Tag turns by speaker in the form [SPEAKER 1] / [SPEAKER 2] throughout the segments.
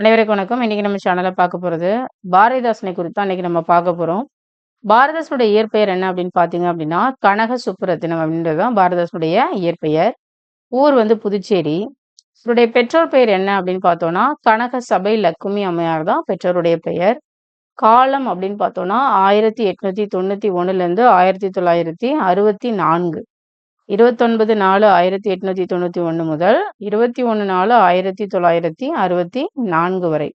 [SPEAKER 1] அனைவருக்கு வணக்கம் இன்னைக்கு நம்ம சேனலில் பார்க்க போகிறது பாரதிதாசனை குறித்து அன்னைக்கு நம்ம பார்க்க போகிறோம் பாரதாசனுடைய இயற்பெயர் என்ன அப்படின்னு பார்த்தீங்க அப்படின்னா கனக சுப்புரத்தினம் அப்படின்றது தான் பாரதாசனுடைய இயற்பெயர் ஊர் வந்து புதுச்சேரி இவருடைய பெற்றோர் பெயர் என்ன அப்படின்னு பார்த்தோம்னா கனக சபை லக்குமி அம்மையார் தான் பெற்றோருடைய பெயர் காலம் அப்படின்னு பார்த்தோன்னா ஆயிரத்தி எட்நூத்தி தொண்ணூத்தி ஒன்னுலேருந்து ஆயிரத்தி தொள்ளாயிரத்தி அறுபத்தி நான்கு இருபத்தொன்பது நாலு ஆயிரத்தி எட்நூத்தி தொண்ணூத்தி ஒன்று முதல் இருபத்தி ஒன்று நாலு ஆயிரத்தி தொள்ளாயிரத்தி அறுபத்தி நான்கு வரை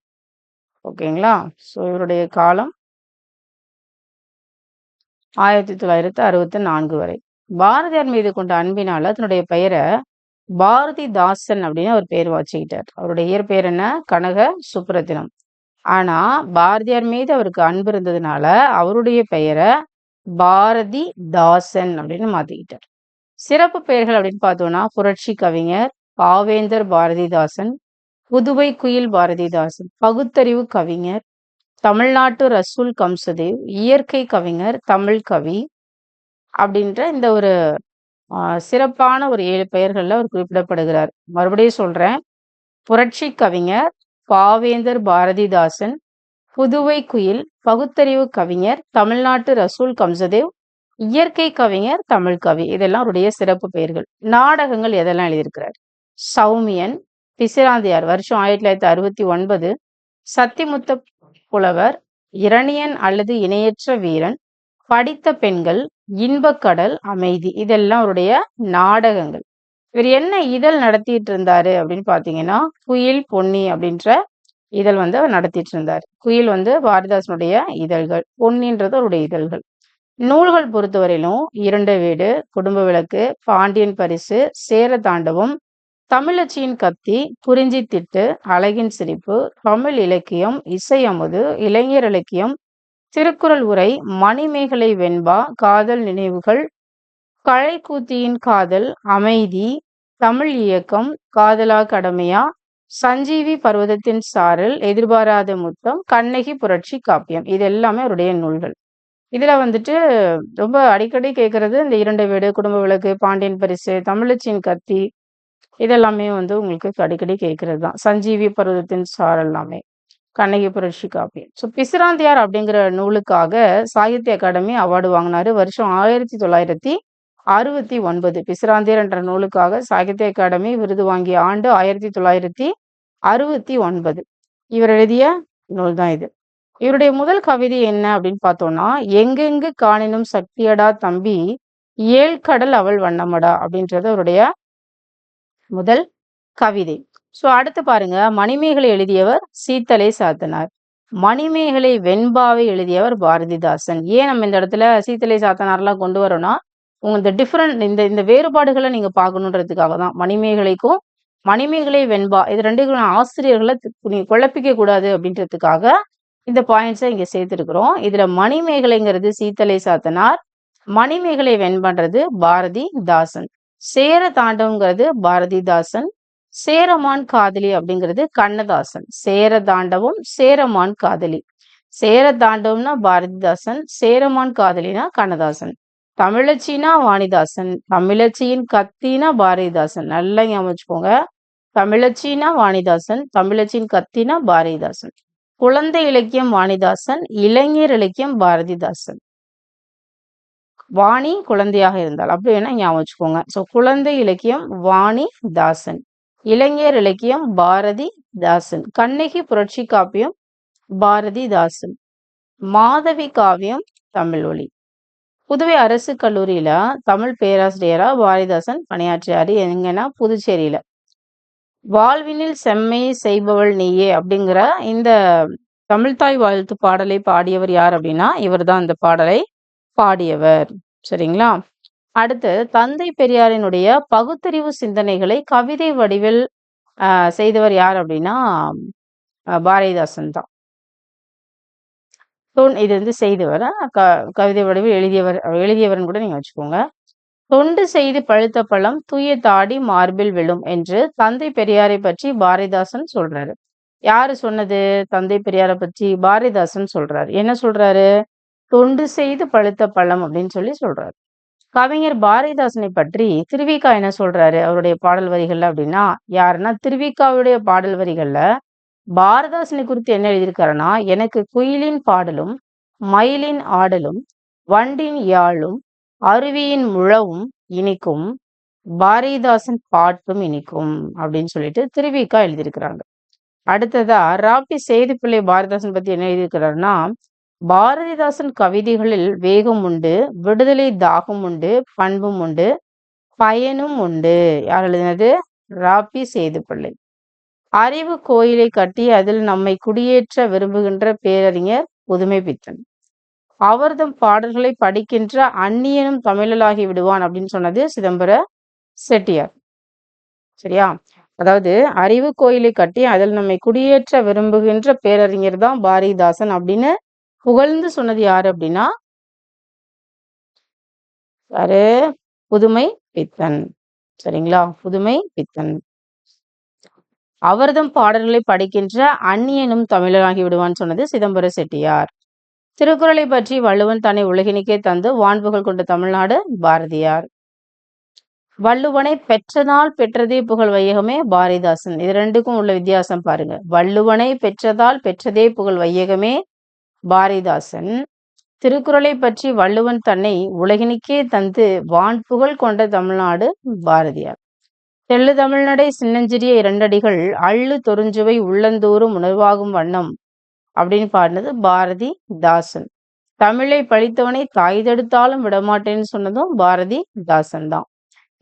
[SPEAKER 1] ஓகேங்களா ஸோ இவருடைய காலம் ஆயிரத்தி தொள்ளாயிரத்தி அறுபத்தி நான்கு வரை பாரதியார் மீது கொண்ட அன்பினால தன்னுடைய பெயரை பாரதி தாசன் அப்படின்னு அவர் பேர் வச்சுக்கிட்டார் அவருடைய இயற்பெயர் என்ன கனக சுப்ரத்தினம் ஆனா பாரதியார் மீது அவருக்கு அன்பு இருந்ததுனால அவருடைய பெயரை பாரதி தாசன் அப்படின்னு மாத்திக்கிட்டார் சிறப்பு பெயர்கள் அப்படின்னு பார்த்தோம்னா புரட்சி கவிஞர் பாவேந்தர் பாரதிதாசன் புதுவை குயில் பாரதிதாசன் பகுத்தறிவு கவிஞர் தமிழ்நாட்டு ரசூல் கம்சதேவ் இயற்கை கவிஞர் தமிழ் கவி அப்படின்ற இந்த ஒரு சிறப்பான ஒரு ஏழு பெயர்கள்ல அவர் குறிப்பிடப்படுகிறார் மறுபடியும் சொல்றேன் புரட்சி கவிஞர் பாவேந்தர் பாரதிதாசன் புதுவை குயில் பகுத்தறிவு கவிஞர் தமிழ்நாட்டு ரசூல் கம்சதேவ் இயற்கை கவிஞர் தமிழ் கவி இதெல்லாம் அவருடைய சிறப்பு பெயர்கள் நாடகங்கள் எதெல்லாம் எழுதியிருக்கிறார் சௌமியன் பிசிராந்தியார் வருஷம் ஆயிரத்தி தொள்ளாயிரத்தி அறுபத்தி ஒன்பது சத்திமுத்த புலவர் இரணியன் அல்லது இணையற்ற வீரன் படித்த பெண்கள் இன்பக்கடல் அமைதி இதெல்லாம் அவருடைய நாடகங்கள் இவர் என்ன இதழ் நடத்திட்டு இருந்தாரு அப்படின்னு பாத்தீங்கன்னா குயில் பொன்னி அப்படின்ற இதழ் வந்து அவர் நடத்திட்டு இருந்தார் குயில் வந்து பாரதிதாசனுடைய இதழ்கள் பொன்னின்றது அவருடைய இதழ்கள் நூல்கள் பொறுத்தவரையிலும் இரண்டு வீடு குடும்ப விளக்கு பாண்டியன் பரிசு சேர தாண்டவம் தமிழச்சியின் கத்தி குறிஞ்சி திட்டு அழகின் சிரிப்பு தமிழ் இலக்கியம் இசையமுது இளைஞர் இலக்கியம் திருக்குறள் உரை மணிமேகலை வெண்பா காதல் நினைவுகள் கழைக்கூத்தியின் காதல் அமைதி தமிழ் இயக்கம் காதலா கடமையா சஞ்சீவி பர்வதத்தின் சாரல் எதிர்பாராத முத்தம் கண்ணகி புரட்சி காப்பியம் இது எல்லாமே அவருடைய நூல்கள் இதில் வந்துட்டு ரொம்ப அடிக்கடி கேட்குறது இந்த இரண்டு வீடு குடும்ப விளக்கு பாண்டியன் பரிசு தமிழச்சியின் கத்தி இதெல்லாமே வந்து உங்களுக்கு அடிக்கடி கேட்கறது தான் சஞ்சீவி பருவத்தின் சார் எல்லாமே கண்ணகி புரட்சி காப்பி ஸோ பிசுராந்தியார் அப்படிங்கிற நூலுக்காக சாகித்ய அகாடமி அவார்டு வாங்கினாரு வருஷம் ஆயிரத்தி தொள்ளாயிரத்தி அறுபத்தி ஒன்பது பிசுராந்தியர் என்ற நூலுக்காக சாகித்ய அகாடமி விருது வாங்கிய ஆண்டு ஆயிரத்தி தொள்ளாயிரத்தி அறுபத்தி ஒன்பது இவர் எழுதிய நூல் தான் இது இவருடைய முதல் கவிதை என்ன அப்படின்னு பார்த்தோம்னா எங்கெங்கு காணினும் சக்தியடா தம்பி ஏழ் கடல் அவள் வண்ணமடா அப்படின்றது அவருடைய முதல் கவிதை ஸோ அடுத்து பாருங்க மணிமேகலை எழுதியவர் சீத்தலை சாத்தனார் மணிமேகலை வெண்பாவை எழுதியவர் பாரதிதாசன் ஏன் நம்ம இந்த இடத்துல சீத்தலை சாத்தனார்லாம் கொண்டு வரோம்னா உங்க இந்த டிஃப்ரெண்ட் இந்த இந்த வேறுபாடுகளை நீங்க பார்க்கணுன்றதுக்காக தான் மணிமேகலைக்கும் மணிமேகலை வெண்பா இது ரெண்டுக்கும் ஆசிரியர்களை குழப்பிக்க கூடாது அப்படின்றதுக்காக இந்த பாயிண்ட்ஸை இங்கே சேர்த்துருக்குறோம் இதில் மணிமேகலைங்கிறது சீத்தலை சாத்தனார் மணிமேகலை வென் பண்றது பாரதி தாசன் சேர தாண்டவங்கிறது பாரதிதாசன் சேரமான் காதலி அப்படிங்கிறது கண்ணதாசன் சேர தாண்டவம் சேரமான் காதலி சேர தாண்டவம்னா பாரதிதாசன் சேரமான் காதலினா கண்ணதாசன் தமிழச்சினா வாணிதாசன் தமிழச்சியின் கத்தினா பாரதிதாசன் நல்லா ஞாபகம் வச்சுக்கோங்க தமிழச்சினா வாணிதாசன் தமிழச்சியின் கத்தினா பாரதிதாசன் குழந்தை இலக்கியம் வாணிதாசன் இளைஞர் இலக்கியம் பாரதிதாசன் வாணி குழந்தையாக இருந்தால் அப்படி வேணா ஞாபகம் வச்சுக்கோங்க ஸோ குழந்தை இலக்கியம் வாணி தாசன் இளைஞர் இலக்கியம் பாரதி தாசன் கண்ணகி புரட்சி காப்பியம் பாரதி தாசன் மாதவி காவியம் தமிழ் ஒளி புதுவை அரசு கல்லூரியில தமிழ் பேராசிரியரா பாரதிதாசன் பணியாற்றியாரு எங்கன்னா புதுச்சேரியில வாழ்வினில் செம்மை செய்பவள் நீயே அப்படிங்கிற இந்த தமிழ்தாய் வாழ்த்து பாடலை பாடியவர் யார் அப்படின்னா இவர் தான் இந்த பாடலை பாடியவர் சரிங்களா அடுத்து தந்தை பெரியாரினுடைய பகுத்தறிவு சிந்தனைகளை கவிதை வடிவில் செய்தவர் யார் அப்படின்னா பாரதிதாசன் தான் இது வந்து செய்தவர் க கவிதை வடிவில் எழுதியவர் எழுதியவர்னு கூட நீங்கள் வச்சுக்கோங்க தொண்டு செய்து பழுத்த பழம் தூய தாடி மார்பில் விழும் என்று தந்தை பெரியாரை பற்றி பாரதிதாசன் சொல்றாரு யாரு சொன்னது தந்தை பெரியாரை பற்றி பாரதிதாசன் சொல்றாரு என்ன சொல்றாரு தொண்டு செய்து பழுத்த பழம் அப்படின்னு சொல்லி சொல்றாரு கவிஞர் பாரதிதாசனை பற்றி திருவிக்கா என்ன சொல்றாரு அவருடைய பாடல் வரிகள்ல அப்படின்னா யாருன்னா திருவிக்காவுடைய பாடல் வரிகள்ல பாரதாசனை குறித்து என்ன எழுதியிருக்காருன்னா எனக்கு குயிலின் பாடலும் மயிலின் ஆடலும் வண்டின் யாழும் அருவியின் முழவும் இனிக்கும் பாரதிதாசன் பாட்டும் இனிக்கும் அப்படின்னு சொல்லிட்டு திருவிக்கா எழுதியிருக்கிறாங்க அடுத்ததா ராபி செய்தி பிள்ளை பாரதிதாசன் பத்தி என்ன எழுதியிருக்கிறாருன்னா பாரதிதாசன் கவிதைகளில் வேகம் உண்டு விடுதலை தாகம் உண்டு பண்பும் உண்டு பயனும் உண்டு யார் எழுதினது ராப்பி செய்து பிள்ளை அறிவு கோயிலை கட்டி அதில் நம்மை குடியேற்ற விரும்புகின்ற பேரறிஞர் புதுமை பித்தன் அவர்தம் பாடல்களை படிக்கின்ற அந்நியனும் தமிழலாகி விடுவான் அப்படின்னு சொன்னது சிதம்பர செட்டியார் சரியா அதாவது அறிவு கோயிலை கட்டி அதில் நம்மை குடியேற்ற விரும்புகின்ற பேரறிஞர் தான் பாரதிதாசன் அப்படின்னு புகழ்ந்து சொன்னது யாரு அப்படின்னா யாரு புதுமை பித்தன் சரிங்களா புதுமை பித்தன் அவர்தம் பாடல்களை படிக்கின்ற அந்நியனும் தமிழராகி விடுவான்னு சொன்னது சிதம்பர செட்டியார் திருக்குறளை பற்றி வள்ளுவன் தன்னை உலகினிக்கே தந்து வான்புகள் கொண்ட தமிழ்நாடு பாரதியார் வள்ளுவனை பெற்றதால் பெற்றதே புகழ் வையகமே பாரதிதாசன் இது ரெண்டுக்கும் உள்ள வித்தியாசம் பாருங்க வள்ளுவனை பெற்றதால் பெற்றதே புகழ் வையகமே பாரதிதாசன் திருக்குறளை பற்றி வள்ளுவன் தன்னை உலகினிக்கே தந்து வான் புகழ் கொண்ட தமிழ்நாடு பாரதியார் தெள்ளு தமிழ்நடை சின்னஞ்சிறிய இரண்டடிகள் அள்ளு தொருஞ்சுவை உள்ளந்தோறும் உணர்வாகும் வண்ணம் அப்படின்னு பாடினது பாரதி தாசன் தமிழை படித்தவனை தாய் தடுத்தாலும் விடமாட்டேன்னு சொன்னதும் பாரதி தாசன் தான்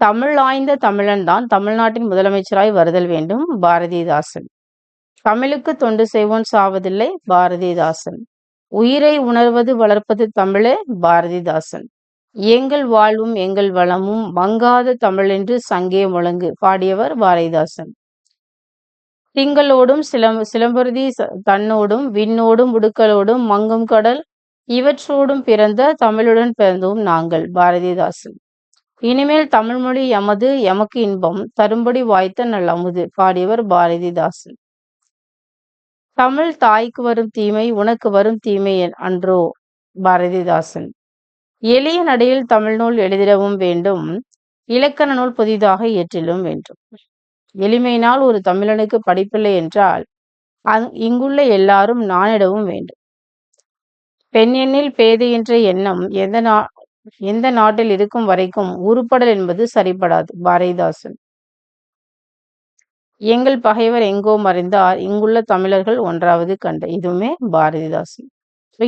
[SPEAKER 1] தமிழ் ஆய்ந்த தமிழன் தான் தமிழ்நாட்டின் முதலமைச்சராய் வருதல் வேண்டும் பாரதிதாசன் தமிழுக்கு தொண்டு செய்வோன் சாவதில்லை பாரதிதாசன் உயிரை உணர்வது வளர்ப்பது தமிழே பாரதிதாசன் எங்கள் வாழ்வும் எங்கள் வளமும் மங்காத தமிழ் என்று சங்கே முழங்கு பாடியவர் பாரதிதாசன் திங்களோடும் சிலம் சிலம்பருதி தன்னோடும் விண்ணோடும் உடுக்கலோடும் மங்கும் கடல் இவற்றோடும் பிறந்த தமிழுடன் பிறந்தோம் நாங்கள் பாரதிதாசன் இனிமேல் தமிழ்மொழி எமது எமக்கு இன்பம் தரும்படி வாய்த்த நல் அமுது பாடியவர் பாரதிதாசன் தமிழ் தாய்க்கு வரும் தீமை உனக்கு வரும் தீமை அன்றோ பாரதிதாசன் எளிய நடையில் தமிழ் நூல் எழுதிடவும் வேண்டும் இலக்கண நூல் புதிதாக இயற்றிலும் வேண்டும் எளிமையினால் ஒரு தமிழனுக்கு படிப்பில்லை என்றால் அங் இங்குள்ள எல்லாரும் நானிடவும் வேண்டும் பெண் எண்ணில் பேது என்ற எண்ணம் எந்த நா எந்த நாட்டில் இருக்கும் வரைக்கும் உருப்படல் என்பது சரிபடாது பாரதிதாசன் எங்கள் பகைவர் எங்கோ மறைந்தார் இங்குள்ள தமிழர்கள் ஒன்றாவது கண்ட இதுவுமே பாரதிதாசன்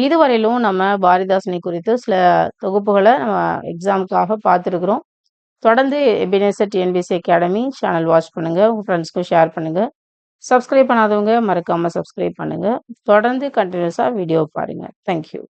[SPEAKER 1] இதுவரையிலும் நம்ம பாரதிதாசனை குறித்து சில தொகுப்புகளை நம்ம எக்ஸாமுக்காக பார்த்துருக்குறோம் தொடர்ந்து Ebenezer TNPSC academy channel watch பண்ணுங்கள் உங்கள் ஃப்ரெண்ட்ஸ்க்கும் ஷேர் பண்ணுங்கள் சப்ஸ்கிரைப் பண்ணாதவங்க மறக்காமல் சப்ஸ்கிரைப் பண்ணுங்கள் தொடர்ந்து கண்டினியூஸாக வீடியோ பாருங்கள் தேங்க்யூ